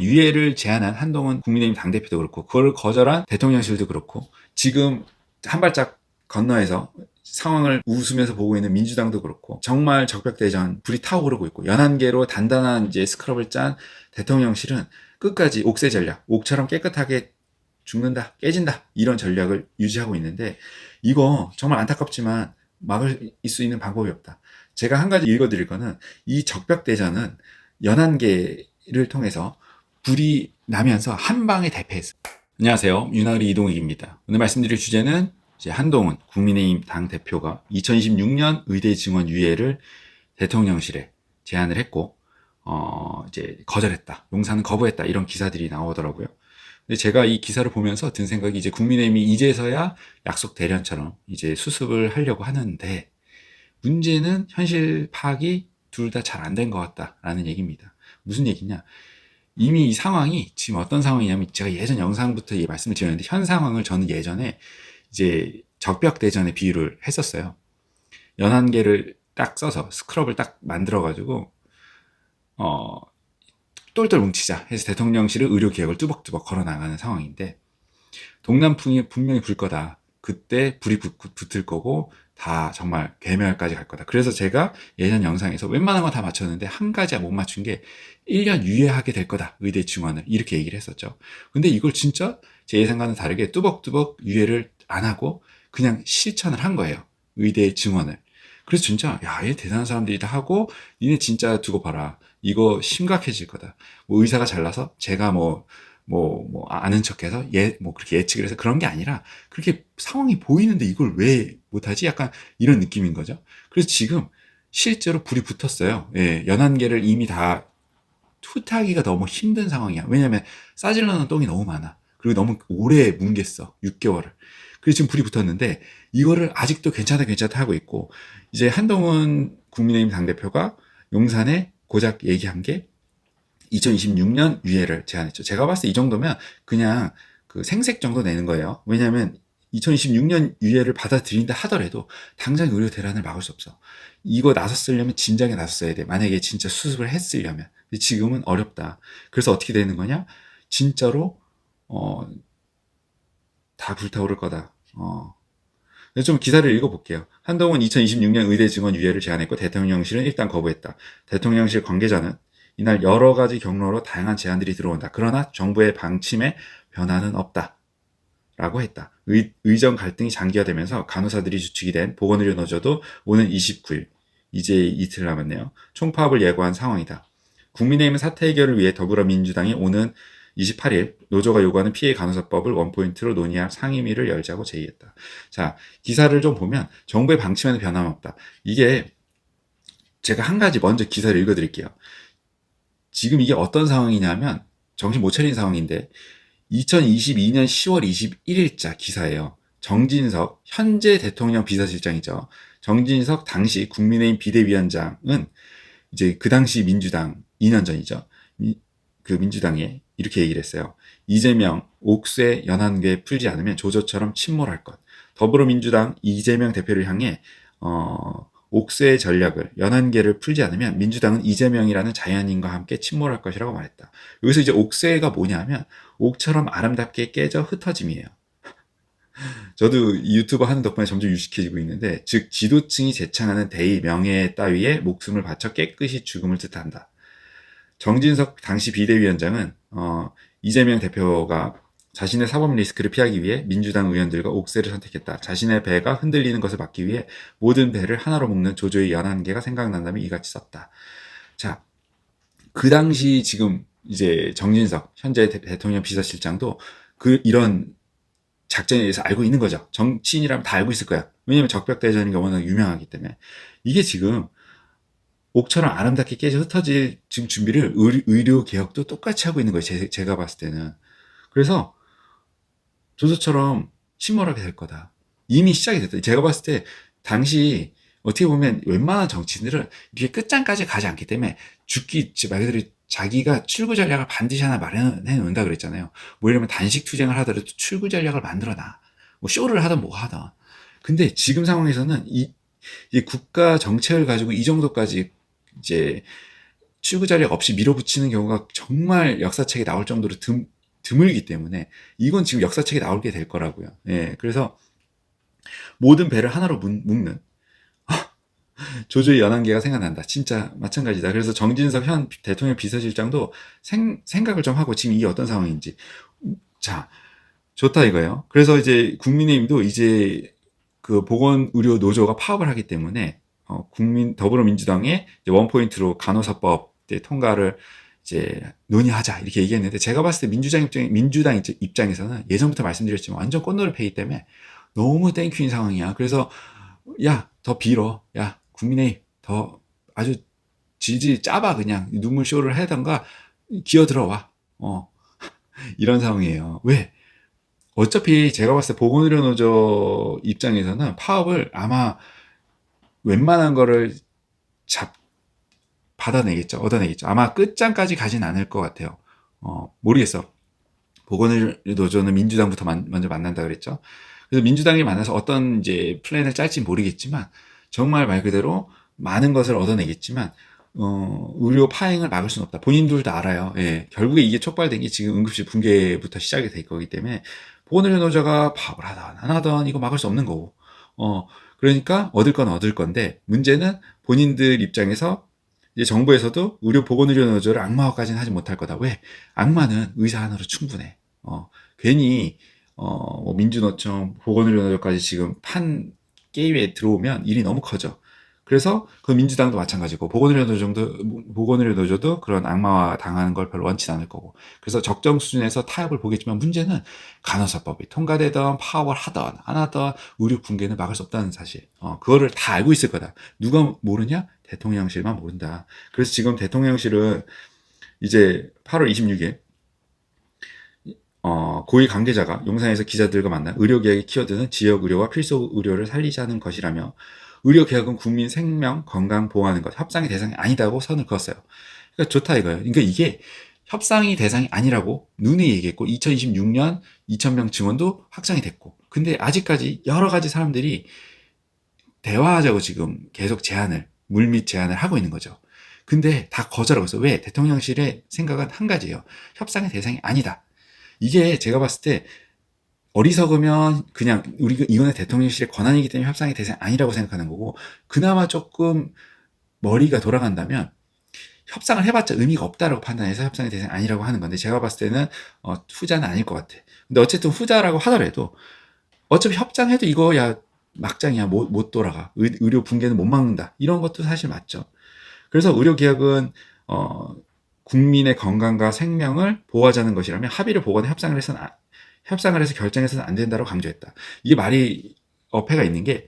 유예를 제안한 한동훈 국민의힘 당대표도 그렇고 그걸 거절한 대통령실도 그렇고 지금 한 발짝 건너에서 상황을 웃으면서 보고 있는 민주당도 그렇고 정말 적벽대전 불이 타오르고 있고 연한계로 단단한 이제 스크럽을 짠 대통령실은 끝까지 옥새 전략, 옥처럼 깨끗하게 죽는다, 깨진다 이런 전략을 유지하고 있는데 이거 정말 안타깝지만 막을 수 있는 방법이 없다. 제가 한 가지 읽어드릴 거는 이 적벽대전은 연한계를 통해서 불이 나면서 한 방에 대패했어. 안녕하세요. 윤하리 이동익입니다. 오늘 말씀드릴 주제는 한동훈 국민의힘 당 대표가 2026년 의대 증원 유예를 대통령실에 제안을 했고 어 이제 거절했다. 용사는 거부했다. 이런 기사들이 나오더라고요. 근데 제가 이 기사를 보면서 든 생각이 이제 국민의힘이 이제서야 약속 대련처럼 이제 수습을 하려고 하는데 문제는 현실 파악이 둘 다 잘 안 된 것 같다라는 얘기입니다. 무슨 얘기냐? 이미 이 상황이 지금 어떤 상황이냐면 제가 예전 영상부터 이 말씀을 드렸는데 현 상황을 저는 예전에 이제 적벽대전에 비유를 했었어요. 연한계를 딱 써서 스크럽을 딱 만들어가지고 어 똘똘 뭉치자 해서 대통령실의 의료 개혁을 뚜벅뚜벅 걸어 나가는 상황인데 동남풍이 분명히 불 거다. 그때 불이 붙, 붙을 거고 다 정말 괴멸까지 갈 거다. 그래서 제가 예전 영상에서 웬만한 거다 맞췄는데 한 가지 못 맞춘 게 1년 유예하게 될 거다. 의대 증원을 이렇게 얘기를 했었죠. 근데 이걸 진짜 제 예상과는 다르게 뚜벅뚜벅 유예를 안 하고 그냥 실천을 한 거예요. 의대 증원을. 그래서 진짜 야, 얘 대단한 사람들이 다 하고 니네 진짜 두고 봐라. 이거 심각해질 거다. 뭐 의사가 잘나서 제가 뭐 뭐, 뭐, 아는 척해서 예, 뭐, 그렇게 예측을 해서 그런 게 아니라, 그렇게 상황이 보이는데 이걸 왜 못하지? 약간 이런 느낌인 거죠. 그래서 지금 실제로 불이 붙었어요. 예, 연한계를 이미 다 투타하기가 너무 힘든 상황이야. 왜냐면 싸질러는 똥이 너무 많아. 그리고 너무 오래 뭉갰어. 6개월을. 그래서 지금 불이 붙었는데, 이거를 아직도 괜찮다, 괜찮다 하고 있고, 이제 한동훈 국민의힘 당대표가 용산에 고작 얘기한 게 2026년 유예를 제안했죠. 제가 봤을 때 이 정도면 그냥 그 생색 정도 내는 거예요. 왜냐하면 2026년 유예를 받아들인다 하더라도 당장 의료 대란을 막을 수 없어. 이거 나섰으려면 진작에 나섰어야 돼. 만약에 진짜 수습을 했으려면. 근데 지금은 어렵다. 그래서 어떻게 되는 거냐? 진짜로 어, 다 불타오를 거다. 어. 좀 기사를 읽어볼게요. 한동훈 2026년 의대 증원 유예를 제안했고 대통령실은 일단 거부했다. 대통령실 관계자는 이날 여러 가지 경로로 다양한 제안들이 들어온다. 그러나 정부의 방침에 변화는 없다. 라고 했다. 의, 의정 갈등이 장기화되면서 간호사들이 주축이 된 보건의료노조도 오는 29일, 이제 이틀 남았네요. 총파업을 예고한 상황이다. 국민의힘은 사태 해결을 위해 더불어민주당이 오는 28일 노조가 요구하는 피해 간호사법을 원포인트로 논의할 상임위를 열자고 제의했다. 자, 기사를 좀 보면 정부의 방침에는 변함 없다. 이게 제가 한 가지 먼저 기사를 읽어드릴게요. 지금 이게 어떤 상황이냐면 정신 못 차린 상황인데 2022년 10월 21일자 기사예요. 정진석 현재 대통령 비서실장이죠. 정진석 당시 국민의힘 비대위원장은 이제 그 당시 민주당 2년 전이죠. 그 민주당에 이렇게 얘기를 했어요. 이재명 옥쇄 연한계 풀지 않으면 조조처럼 침몰할 것. 더불어민주당 이재명 대표를 향해 어, 옥쇄 전략을 연한계를 풀지 않으면 민주당은 이재명이라는 자연인과 함께 침몰할 것이라고 말했다. 여기서 이제 옥쇄가 뭐냐면 옥처럼 아름답게 깨져 흩어짐이에요. 저도 유튜브 하는 덕분에 점점 유식해지고 있는데 즉 지도층이 제창하는 대의 명예 따위에 목숨을 바쳐 깨끗이 죽음을 뜻한다. 정진석 당시 비대위원장은 어, 이재명 대표가 자신의 사법 리스크를 피하기 위해 민주당 의원들과 옥새를 선택했다. 자신의 배가 흔들리는 것을 막기 위해 모든 배를 하나로 묶는 조조의 연한계가 생각난다면 이같이 썼다. 자, 그 당시 지금 이제 정진석 현재 대통령 비서실장도 그 이런 작전에 대해서 알고 있는 거죠. 정치인이라면 다 알고 있을 거야. 왜냐면 적벽대전이가 워낙 유명하기 때문에. 이게 지금 옥처럼 아름답게 깨져 흩어질 지금 준비를 의료 개혁도 똑같이 하고 있는 거예요. 제, 제가 봤을 때는. 그래서 조조처럼 침몰하게 될 거다. 이미 시작이 됐다. 제가 봤을 때 당시 어떻게 보면 웬만한 정치인들은 이렇게 끝장까지 가지 않기 때문에 죽기 말 그대로 자기가 출구 전략을 반드시 하나 마련해 놓는다 그랬잖아요. 뭐 이러면 단식 투쟁을 하더라도 출구 전략을 만들어 놔. 뭐 쇼를 하든 뭐 하든. 근데 지금 상황에서는 이, 이 국가 정책을 가지고 이 정도까지 이제 출구 자리 없이 밀어붙이는 경우가 정말 역사책에 나올 정도로 드, 드물기 때문에 이건 지금 역사책에 나올게 될 거라고요. 예, 그래서 모든 배를 하나로 묶- 묶는 조조의 연한계가 생각난다. 진짜 마찬가지다. 그래서 정진석 현 대통령 비서실장도 생, 생각을 좀 하고 지금 이게 어떤 상황인지. 자, 좋다 이거예요. 그래서 이제 국민의힘도 이제 그 보건의료 노조가 파업을 하기 때문에 어, 국민 더불어민주당의 원포인트로 간호사법 이제 통과를 이제 논의하자 이렇게 얘기했는데 제가 봤을 때 민주당 입장 민주당 입장- 입장에서는 예전부터 말씀드렸지만 완전 꽃노래 패기 때문에 너무 땡큐인 상황이야. 그래서 야 더 빌어, 야 국민의힘 더 아주 질질 짜봐 그냥 눈물 쇼를 하던가 기어 들어와. 어 이런 상황이에요. 왜? 어차피 제가 봤을 때 보건의료 노조 입장에서는 파업을 아마 웬만한 거를 잡 받아내겠죠. 얻어내겠죠. 아마 끝장까지 가진 않을 것 같아요. 어, 모르겠어. 보건의료 노조는 민주당부터 만- 먼저 만난다 그랬죠. 그래서 민주당이 만나서 어떤 이제 플랜을 짤지 모르겠지만 정말 말 그대로 많은 것을 얻어내겠지만 어, 의료 파행을 막을 수는 없다. 본인들도 알아요. 예. 결국에 이게 촉발된 게 지금 응급실 붕괴부터 시작이 될 거기 때문에 보건의료 노조가 파업을 하던 안 하던 이거 막을 수 없는 거고. 어, 그러니까 얻을 건 얻을 건데 문제는 본인들 입장에서 이제 정부에서도 의료 보건의료 노조를 악마화까지는 하지 못할 거다. 왜? 악마는 의사 하나로 충분해. 어, 괜히 어, 뭐 민주노총 보건의료 노조까지 지금 판 게임에 들어오면 일이 너무 커져. 그래서 그 민주당도 마찬가지고 보건의료 노조도 보건의료 노조도 그런 악마화 당하는 걸 별로 원치 않을 거고. 그래서 적정 수준에서 타협을 보겠지만 문제는 간호사법이 통과되던 파업을 하던 안 하던 의료 붕괴는 막을 수 없다는 사실. 어, 그거를 다 알고 있을 거다. 누가 모르냐? 대통령실만 모른다. 그래서 지금 대통령실은 이제 8월 26일 어, 고위 관계자가 용산에서 기자들과 만나 의료개혁의 키워드는 지역 의료와 필수 의료를 살리자는 것이라며 의료개혁은 국민 생명, 건강 보호하는 것, 협상의 대상이 아니다고 선을 그었어요. 그러니까 좋다 이거예요. 그러니까 이게 협상이 대상이 아니라고 눈에 얘기했고 2026년 2,000명 증원도 확정이 됐고 근데 아직까지 여러 가지 사람들이 대화하자고 지금 계속 제안을 물밑 제안을 하고 있는 거죠. 근데 다 거절하고 있어. 왜? 대통령실의 생각은 한 가지예요. 협상의 대상이 아니다. 이게 제가 봤을 때 어리석으면 그냥 우리 이거는 대통령실의 권한이기 때문에 협상의 대상이 아니라고 생각하는 거고 그나마 조금 머리가 돌아간다면 협상을 해봤자 의미가 없다라고 판단해서 협상의 대상이 아니라고 하는 건데 제가 봤을 때는 어, 후자는 아닐 것 같아. 근데 어쨌든 후자라고 하더라도 어차피 협상해도 이거 야 막장이야 못, 못 돌아가 의, 의료 붕괴는 못 막는다 이런 것도 사실 맞죠. 그래서 의료 개혁은 어, 국민의 건강과 생명을 보호하자는 것이라면 합의를 보거나 협상을 해서는 아- 협상을 해서 결정해서는 안 된다고 강조했다. 이게 말이 어폐가 있는 게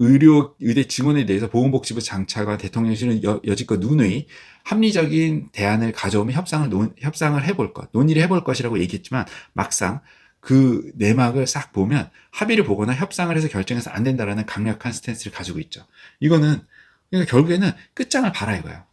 의료 의대 증원에 대해서 보건복지부 장차관 대통령실은 여, 여지껏 누누이 합리적인 대안을 가져오면 협상을 논, 협상을 해볼 것, 논의를 해볼 것이라고 얘기했지만 막상 그 내막을 싹 보면 합의를 보거나 협상을 해서 결정해서 안 된다라는 강력한 스탠스를 가지고 있죠. 이거는 그러니까 결국에는 끝장을 봐라 이거야.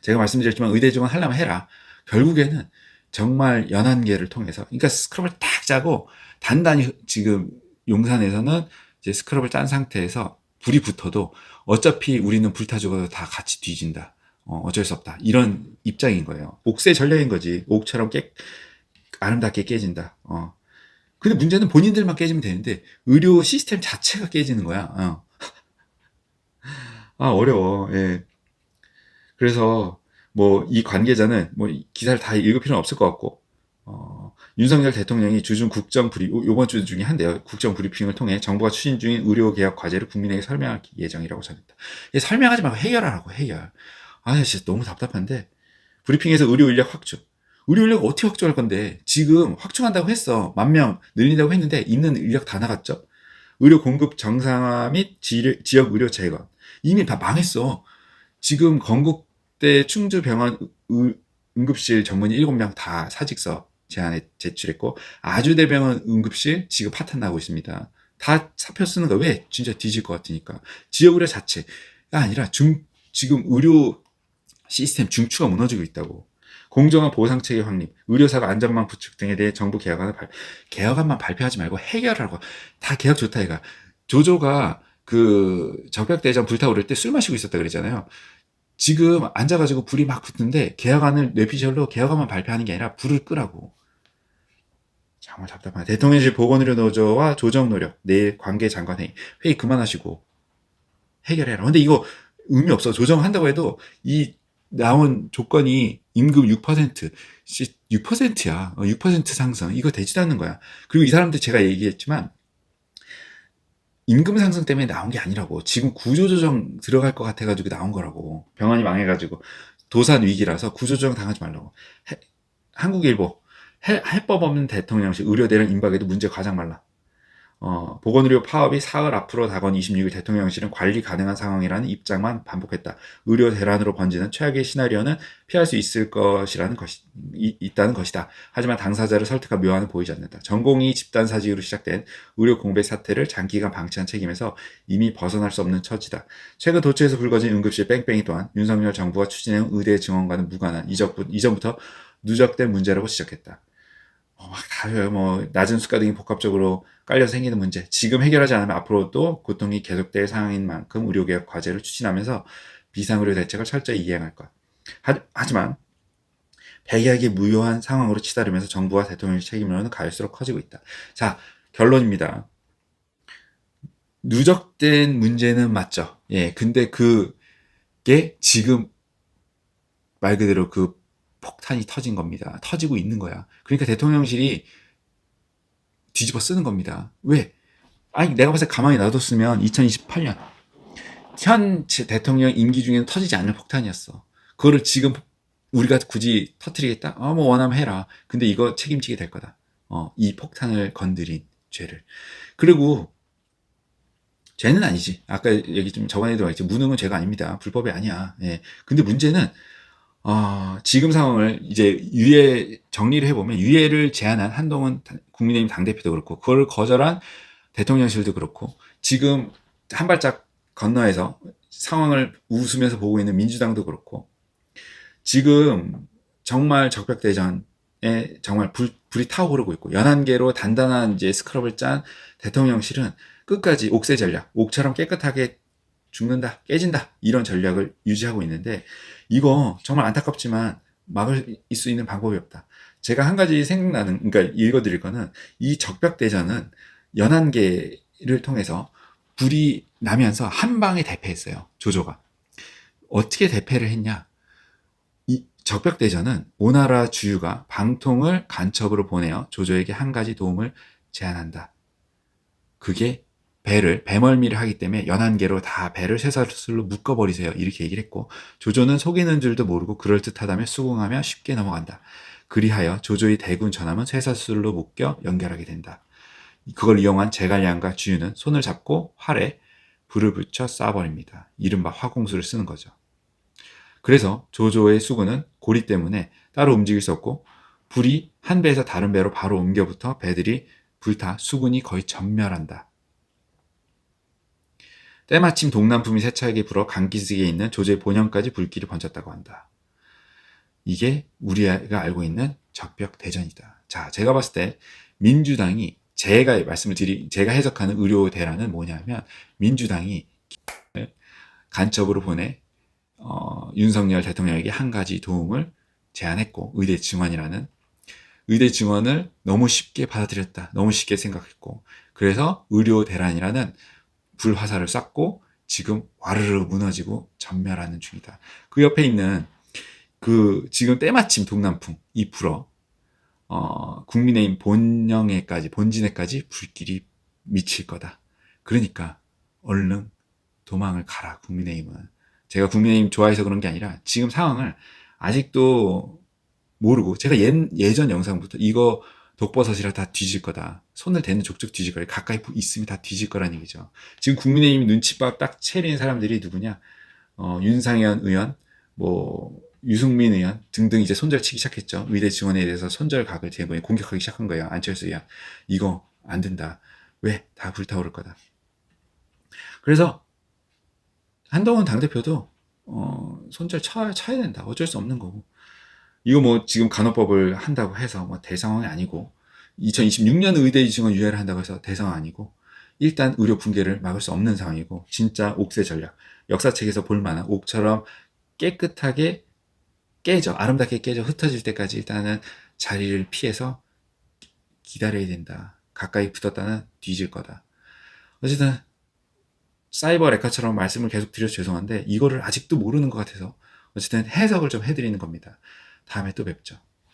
제가 말씀드렸지만 의대 증원 하려면 해라. 결국에는 정말 연한계를 통해서 그러니까 스크럽을 딱 짜고 단단히 지금 용산에서는 이제 스크럽을 짠 상태에서 불이 붙어도 어차피 우리는 불타 죽어도 다 같이 뒤진다. 어, 어쩔 수 없다. 이런 입장인 거예요. 옥새 전략인 거지. 옥처럼 깨, 아름답게 깨진다. 어. 근데 문제는 본인들만 깨지면 되는데 의료 시스템 자체가 깨지는 거야. 어. 아 어려워. 예. 그래서 뭐 이 관계자는 뭐 기사를 다 읽을 필요는 없을 것 같고 어, 윤석열 대통령이 주중 국정 브리 요번 주 중에 한데요. 국정 브리핑을 통해 정부가 추진 중인 의료 개혁 과제를 국민에게 설명할 예정이라고 전했다. 이게 설명하지 말고 해결하라고 해결. 아 진짜 너무 답답한데 브리핑에서 의료 인력 확충. 의료 인력 어떻게 확충할 건데 지금 확충한다고 했어. 만 명 늘린다고 했는데 있는 인력 다 나갔죠. 의료 공급 정상화 및 지, 지역 의료 재건 이미 다 망했어. 지금 건국대 충주병원 의- 응급실 전문의 7명 다 사직서 제안에 제출했고 아주대병원 응급실 지금 파탄 나고 있습니다. 다 사표 쓰는 거 왜? 진짜 뒤질 것 같으니까. 지역 의료 자체가 아니라 중 지금 의료 시스템 중추가 무너지고 있다고. 공정한 보상 체계 확립, 의료사가 안전망 구축 등에 대해 정부 개혁안을 발, 개혁안만 발표하지 말고 해결하라고. 다 개혁 좋다 이가. 조조가 그 적벽대전 불타오를 때 술 마시고 있었다 그랬잖아요. 지금 앉아가지고 불이 막 붙는데 계약안을 뇌피셜로 계약안만 발표하는 게 아니라 불을 끄라고. 정말 답답하네. 대통령실 보건의료 노조와 조정 노력, 내일 관계 장관 회의. 회의 그만하시고 해결해라. 근데 이거 의미 없어. 조정한다고 해도 이 나온 조건이 임금 6%, 6%야. 6% 상승. 이거 되지도 않는 거야. 그리고 이 사람들 제가 얘기했지만 임금 상승 때문에 나온 게 아니라고. 지금 구조조정 들어갈 것 같아 가지고 나온 거라고. 병원이 망해가지고 도산 위기라서 구조조정 당하지 말라고. 해- 한국일보 해, 해법 없는 대통령실 의료 대란 임박에도 문제 가장 말라. 어, 보건의료 파업이 사흘 앞으로 다가온 26일 대통령실은 관리 가능한 상황이라는 입장만 반복했다. 의료 대란으로 번지는 최악의 시나리오는 피할 수 있을 것이라는 것이 이- 있다는 것이다. 하지만 당사자를 설득할 묘안은 보이지 않는다. 전공의 집단 사직으로 시작된 의료 공백 사태를 장기간 방치한 책임에서 이미 벗어날 수 없는 처지다. 최근 도처에서 불거진 응급실 뺑뺑이 또한 윤석열 정부가 추진해온 의대 증원과는 무관한 이전부- 이전부터 누적된 문제라고 지적했다. 어, 막 다요. 뭐 낮은 수가 등이 복합적으로 깔려 생기는 문제. 지금 해결하지 않으면 앞으로도 고통이 계속될 상황인 만큼 의료개혁 과제를 추진하면서 비상의료 대책을 철저히 이행할 것. 하, 하지만 백약이 무효한 상황으로 치달으면서 정부와 대통령의 책임으로는 갈수록 커지고 있다. 자, 결론입니다. 누적된 문제는 맞죠. 예, 근데 그게 지금 말 그대로 그 폭탄이 터진 겁니다. 터지고 있는 거야. 그러니까 대통령실이 뒤집어 쓰는 겁니다. 왜? 아니, 내가 봤을 때 가만히 놔뒀으면 2028년 현 대통령 임기 중에는 터지지 않을 폭탄이었어. 그거를 지금 우리가 굳이 터트리겠다? 어, 뭐 원하면 해라. 근데 이거 책임지게 될 거다. 어, 이 폭탄을 건드린 죄를. 그리고 죄는 아니지. 아까 얘기 좀 저번에도 말했지. 무능은 죄가 아닙니다. 불법이 아니야. 예. 근데 문제는 어, 지금 상황을 이제 유예 정리를 해보면 유예를 제안한 한동훈 국민의힘 당대표도 그렇고 그걸 거절한 대통령실도 그렇고 지금 한 발짝 건너에서 상황을 웃으면서 보고 있는 민주당도 그렇고 지금 정말 적벽대전에 정말 불, 불이 타오르고 있고 연한계로 단단한 이제 스크럽을 짠 대통령실은 끝까지 옥새 전략, 옥처럼 깨끗하게 죽는다, 깨진다 이런 전략을 유지하고 있는데 이거 정말 안타깝지만 막을 수 있는 방법이 없다. 제가 한 가지 생각나는, 그러니까 읽어드릴 거는 이 적벽대전은 연한계를 통해서 불이 나면서 한 방에 대패했어요. 조조가. 어떻게 대패를 했냐? 이 적벽대전은 오나라 주유가 방통을 간첩으로 보내어 조조에게 한 가지 도움을 제안한다. 그게 배를 배멀미를 하기 때문에 연한계로 다 배를 쇠사슬로 묶어버리세요. 이렇게 얘기를 했고 조조는 속이는 줄도 모르고 그럴듯하다며 수긍하며 쉽게 넘어간다. 그리하여 조조의 대군 전함은 쇠사슬로 묶여 연결하게 된다. 그걸 이용한 제갈량과 주유는 손을 잡고 활에 불을 붙여 쏴버립니다. 이른바 화공수를 쓰는 거죠. 그래서 조조의 수군은 고리 때문에 따로 움직일 수 없고 불이 한 배에서 다른 배로 바로 옮겨붙어 배들이 불타 수군이 거의 전멸한다. 때마침 동남풍이 세차게 불어 강기슭에 있는 조조의 본영까지 불길이 번졌다고 한다. 이게 우리가 알고 있는 적벽 대전이다. 자, 제가 봤을 때 민주당이 제가 말씀을 드리, 제가 해석하는 의료 대란은 뭐냐면 민주당이 간첩으로 보내 어, 윤석열 대통령에게 한 가지 도움을 제안했고 의대 증원이라는 의대 증원을 너무 쉽게 받아들였다. 너무 쉽게 생각했고 그래서 의료 대란이라는 불화살을 쐈고 지금 와르르 무너지고 전멸하는 중이다. 그 옆에 있는 그 지금 때마침 동남풍 이 불어 어, 국민의힘 본영에까지 본진에까지 불길이 미칠 거다. 그러니까 얼른 도망을 가라 국민의힘은. 제가 국민의힘 좋아해서 그런 게 아니라 지금 상황을 아직도 모르고 제가 예, 예전 영상부터 이거 독버섯이라 다 뒤질 거다. 손을 대는 족족 뒤질 거다. 가까이 있으면 다 뒤질 거란 얘기죠. 지금 국민의힘 눈치밥 딱 채린 사람들이 누구냐? 어, 윤상현 의원, 뭐 유승민 의원 등등 이제 손절치기 시작했죠. 의대 지원에 대해서 손절각을 제보에 공격하기 시작한 거예요. 안철수 의원. 이거 안 된다. 왜? 다 불타오를 거다. 그래서 한동훈 당대표도 어, 손절 쳐, 쳐야 된다. 어쩔 수 없는 거고. 이거 뭐 지금 간호법을 한다고 해서 뭐 대상황이 아니고 2026년 의대 지원 유예를 한다고 해서 대상황 아니고 일단 의료 붕괴를 막을 수 없는 상황이고 진짜 옥새 전략 역사책에서 볼 만한 옥처럼 깨끗하게 깨져 아름답게 깨져 흩어질 때까지 일단은 자리를 피해서 기다려야 된다. 가까이 붙었다는 뒤질 거다. 어쨌든 사이버 레카처럼 말씀을 계속 드려서 죄송한데 이거를 아직도 모르는 것 같아서 어쨌든 해석을 좀 해드리는 겁니다. 다음에 또 뵙죠.